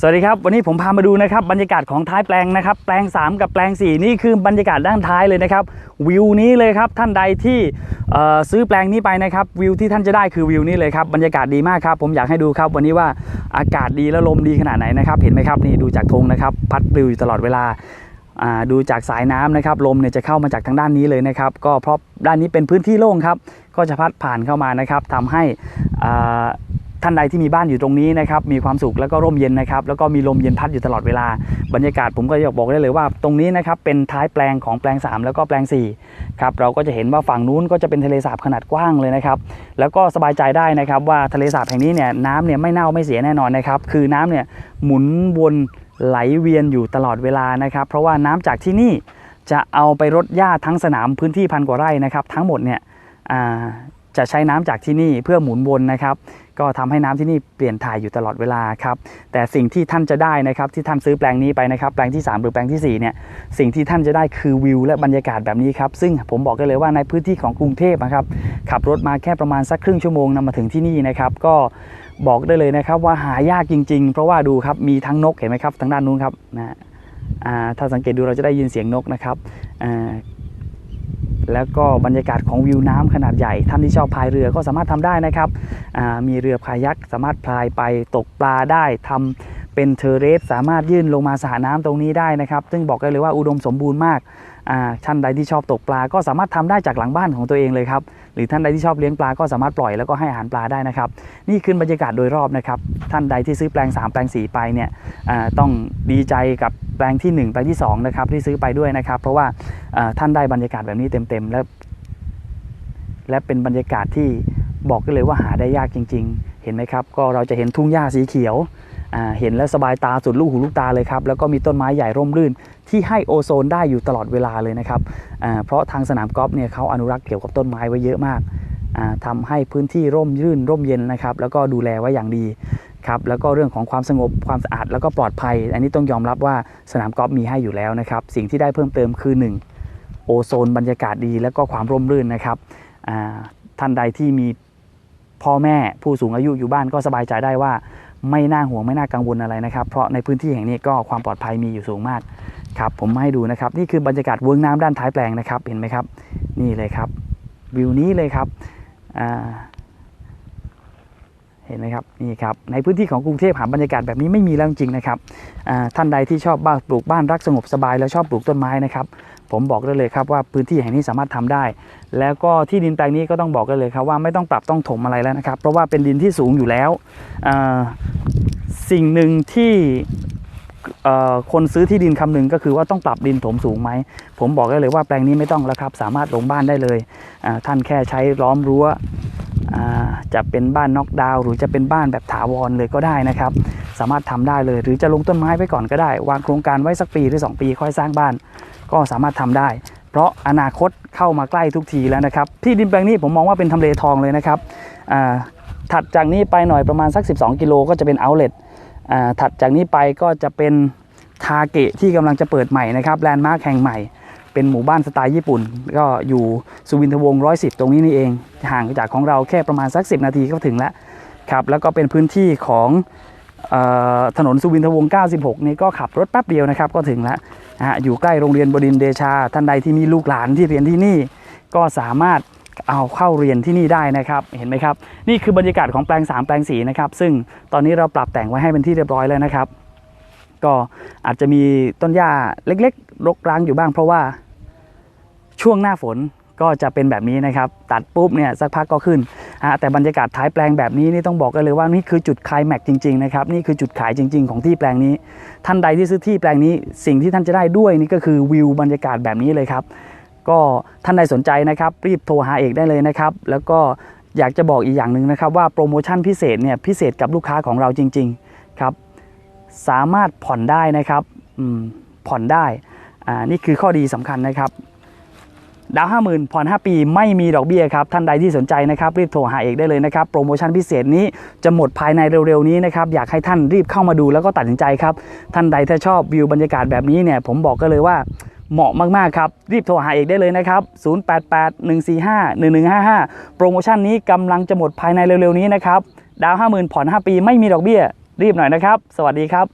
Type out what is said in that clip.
สวัสดีครับ วันนี้ผมพามาดูนะครับบรรยากาศของท้ายแปลงนะครับ แปลง 3 กับแปลง 4 นี่คือบรรยากาศด้านท้ายเลยนะครับ วิวนี้เลยครับท่านใดที่ซื้อแปลงนี้ไปนะครับ วิวที่ท่านจะได้คือวิวนี้เลยครับบรรยากาศดีมากครับ ผมอยากให้ดูครับ วันนี้ว่าอากาศดีและลมดีขนาดไหนนะครับเห็นไหมครับนี่ดูจากธงนะครับ พัดปลิวอยู่ตลอดเวลาอ่าดูจากสายน้ำนะครับลมเนี่ยจะเข้ามาจากทางด้านนี้เลยนะครับ ก็เพราะด้านนี้เป็นพื้นที่โล่งครับ ก็จะพัดผ่านเข้ามานะครับทำให้อ่า ท่านใดที่มีบ้านอยู่ตรงนี้นะครับมีความสุขแล้วก็ร่มเย็นนะครับแล้วก็มีลมเย็นพัดอยู่ตลอดเวลา บรรยากาศผมก็อยากบอกได้เลยว่า ตรงนี้นะครับเป็นท้ายแปลงของแปลง 3 แล้วก็แปลง4ครับเราก็จะเห็นว่าฝั่งนู้นก็จะเป็นทะเลสาบขนาดกว้างเลยนะครับแล้วก็สบายใจได้นะครับว่าทะเลสาบแห่งนี้เนี่ยน้ำเนี่ยไม่เน่าไม่เสียแน่นอนนะครับคือน้ำเนี่ยหมุนวนไหลเวียนอยู่ตลอดเวลานะครับเพราะว่าน้ำจากที่นี่จะเอาไปรดหญ้าทั้งสนามพื้นที่พันกว่าไร่นะครับทั้งหมดเนี่ย จะใช้น้ำจากที่นี่เพื่อหมุนวนนะครับ ก็ทำให้น้ำที่นี่เปลี่ยนถ่ายอยู่ตลอดเวลาครับ แต่สิ่งที่ท่านจะได้นะครับที่ท่านซื้อแปลงนี้ไปนะครับ แปลงที่ 3 หรือแปลงที่4เนี่ยสิ่งที่ท่านจะได้คือวิวและบรรยากาศแบบนี้ครับ ซึ่งผมบอกได้เลยว่าในพื้นที่ของกรุงเทพนะครับขับรถมาแค่ประมาณสักครึ่งชั่วโมงนำมาถึงที่นี่นะครับ ก็บอกได้เลยนะครับว่าหายากจริง ๆ เพราะว่าดูครับมีทั้งนกเห็นไหมครับทางด้านนู้นครับนะอ่าถ้าสังเกตดูเราจะได้ยินเสียงนกนะครับอ่า แล้วก็บรรยากาศของวิวน้ำขนาดใหญ่ ท่านที่ชอบพายเรือก็สามารถทำได้นะครับมีเรือพายักสามารถพายไปตกปลาได้ทำเป็นเทอเรสสามารถยื่นลงมาสระน้ำตรงนี้ได้นะครับ ซึ่งบอกได้เลยว่าอุดมสมบูรณ์มากท่านใดที่ชอบตกปลาก็สามารถทำได้จากหลังบ้านของตัวเองเลยครับ รือท่านใดที่ชอบเลี้ยงปลาก็สามารถปล่อยแล้วก็ให้อาหารปลาได้นะครับ นี่คือบรรยากาศโดยรอบนะครับ ท่านใดที่ซื้อแปลง 3 แปลง 4 ไปเนี่ยต้องดีใจกับแปลงที่ 1 แปลงที่2นะครับที่ซื้อไปด้วยนะครับ เพราะว่าท่านได้บรรยากาศแบบนี้เต็มๆ และและเป็นบรรยากาศที่บอกได้เลยว่าหาได้ยากจริง ๆ เห็นไหมครับ ก็เราจะเห็นทุ่งหญ้าสีเขียว เห็นแล้วสบายตาสุดลูกหูลูกตาเลยครับ แล้วก็มีต้นไม้ใหญ่ร่มรื่น ที่ให้โอโซนได้อยู่ตลอดเวลาเลยนะครับเพราะทางสนามกอล์ฟเนี่ยเขาอนุรักษ์เกี่ยวกับต้นไม้ไว้เยอะมากอ่าทำให้พื้นที่ร่มรื่นร่มเย็นนะครับ แล้วก็ดูแลไว้อย่างดีครับแล้วก็เรื่องของความสงบความสะอาดแล้วก็ปลอดภัย อันนี้ต้องยอมรับว่าสนามกอล์ฟมีให้อยู่แล้วนะครับ สิ่งที่ได้เพิ่มเติมคือหนึ่งโอโซนบรรยากาศดี แล้วก็ความร่มรื่นนะครับท่านใดที่มีพ่อแม่ผู้สูงอายุอยู่บ้านก็สบายใจได้ว่า ไม่น่าห่วงไม่น่ากังวลอะไรนะครับ เพราะในพื้นที่แห่งนี้ก็ความปลอดภัยมีอยู่สูงมากครับผมมาให้ดูนะครับ นี่คือบรรยากาศเวิ้งน้ำด้านท้ายแปลงนะครับ เห็นไหมครับ นี่เลยครับ วิวนี้เลยครับอ่า เห็นไหมครับนี่ครับในพื้นที่ของกรุงเทพหาบรรยากาศแบบนี้ไม่มีแล้วจริงนะครับท่านใดที่ชอบบ้านปลูกบ้านรักสงบสบายแล้วชอบปลูกต้นไม้นะครับผมบอกได้เลยครับว่าพื้นที่แห่งนี้สามารถทำได้ แล้วก็ที่ดินแปลงนี้ก็ต้องบอกกันเลยครับว่าไม่ต้องปรับต้องถมอะไรแล้วนะครับ เพราะว่าเป็นดินที่สูงอยู่แล้วสิ่งหนึ่งที่คนซื้อที่ดินคำหนึ่งก็คือว่าต้องปรับดินถมสูงไหม ผมบอกได้เลยว่าแปลงนี้ไม่ต้องแล้วครับ สามารถลงบ้านได้เลย ท่านแค่ใช้ล้อมรั้ว จะเป็นบ้านน็อกดาวน์หรือจะเป็นบ้านแบบถาวรเลยก็ได้นะครับ สามารถทำได้เลย หรือจะลงต้นไม้ไว้ก่อนก็ได้ วางโครงการไว้สักปีหรือ 2 ปีค่อยสร้างบ้าน ก็สามารถทำได้ เพราะอนาคตเข้ามาใกล้ทุกทีแล้วนะครับ ที่ดินแปลงนี้ผมมองว่าเป็นทำเลทองเลยนะครับถัดจากนี้ไปหน่อยประมาณสัก 12 กิโลก็จะเป็นเอาท์เลทถัดจากนี้ไปก็จะเป็นทาเกะที่กำลังจะเปิดใหม่นะครับแลนด์มาร์คแห่งใหม่ เป็นหมู่บ้านสไตล์ญี่ปุ่น ก็อยู่สุวินทวงศ์110ตรงนี้นี่เอง ห่างจากของเราแค่ประมาณสัก 10 นาทีก็ถึงแล้วครับแล้วก็เป็นพื้นที่ของออถนนสุวินทวงศ์96 นี่ก็ขับรถแป๊บเดียวนะครับก็ถึงแล้วนะฮะอยู่ใกล้โรงเรียนบดินเดชา ท่านใดที่มีลูกหลานที่เรียนที่นี่ ก็สามารถเอาเข้าเรียนที่นี่ได้นะครับ เห็นไหมครับ นี่คือบรรยากาศของแปลง 3 แปลง 4 นะครับ ซึ่งตอนนี้เราปรับแต่งไว้ให้เป็นที่เรียบร้อยแล้วนะครับ ก็อาจจะมีต้นหญ้าเล็กๆ รกร้างอยู่บ้างเพราะว่า ช่วงหน้าฝนก็จะเป็นแบบนี้นะครับ ตัดปุ๊บเนี่ยสักพักก็ขึ้นฮะแต่บรรยากาศท้ายแปลงแบบนี้นี่ต้องบอกกันเลยว่านี่คือจุดคลายแม็กจริงๆนะครับนี่คือจุดขายจริง ๆ ของที่แปลงนี้ ท่านใดที่ซื้อที่แปลงนี้สิ่งที่ท่านจะได้ด้วยนี่ก็คือวิวบรรยากาศแบบนี้เลยครับ ก็ท่านใดสนใจนะครับรีบโทรหาเอกได้เลยนะครับ แล้วก็อยากจะบอกอีกอย่างหนึ่งนะครับว่าโปรโมชั่นพิเศษเนี่ยพิเศษกับลูกค้าของเราจริงๆครับสามารถผ่อนได้นะครับผ่อนได้อ่านี่คือข้อดีสำคัญนะครับ ดาวห้าหมื่นผ่อน 5 ปีไม่มีดอกเบี้ยครับ ท่านใดที่สนใจนะครับ รีบโทรหาเอกได้เลยนะครับ โปรโมชั่นพิเศษนี้จะหมดภายในเร็วๆนี้นะครับ อยากให้ท่านรีบเข้ามาดูแล้วก็ตัดสินใจครับ ท่านใดถ้าชอบวิวบรรยากาศแบบนี้เนี่ย ผมบอกกันเลยว่าเหมาะมากๆครับ รีบโทรหาเอกได้เลยนะครับ 0881451155 โปรโมชั่นนี้กำลังจะหมดภายในเร็วๆนี้นะครับ ดาว 50,000 ผ่อน 5 ปีไม่มีดอกเบี้ย รีบหน่อยนะครับ สวัสดีครับ